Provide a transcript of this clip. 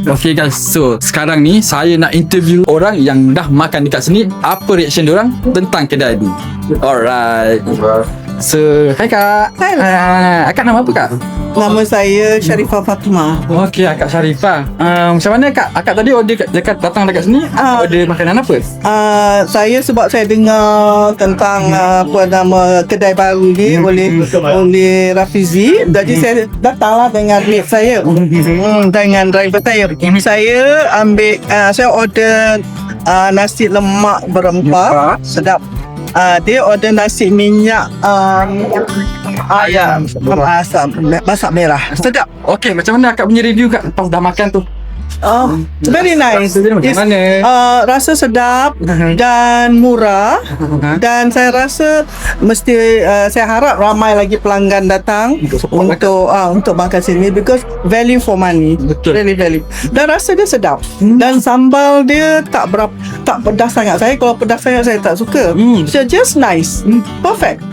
Okay guys, so sekarang ni saya nak interview orang yang dah makan dekat sini. Apa reaction diorang tentang kedai ni? Alright. So, hai kak. Hai. Uh, akak nama apa kak? Nama saya Sharifah Fatimah. Okay, akak Sharifah. Um, macam mana kak? Akak tadi order kat, dekat, datang dekat sini, Ah. order makanan apa? Uh, saya sebab saya dengar tentang uh, apa nama kedai baru ni oleh oleh Rafizi jadi saya datanglah dengan mate saya hmm, dengan driver saya saya ambil uh, saya order uh, nasi lemak berempah sedap uh, dia order nasi minyak um, ayam asam masak merah sedap Okay, macam mana akak punya review kak lepas dah makan tu? Oh, very nice. Rasa macam mana? Uh, rasa sedap dan murah dan saya rasa mesti uh, saya harap ramai lagi pelanggan datang Untuk untuk uh, untuk makan sini because value for money. Betul. Really value. Dan rasa dia sedap. Dan sambal dia tak berapa pedas sangat. Saya kalau pedas sangat saya tak suka. Hmm. So just nice. Perfect.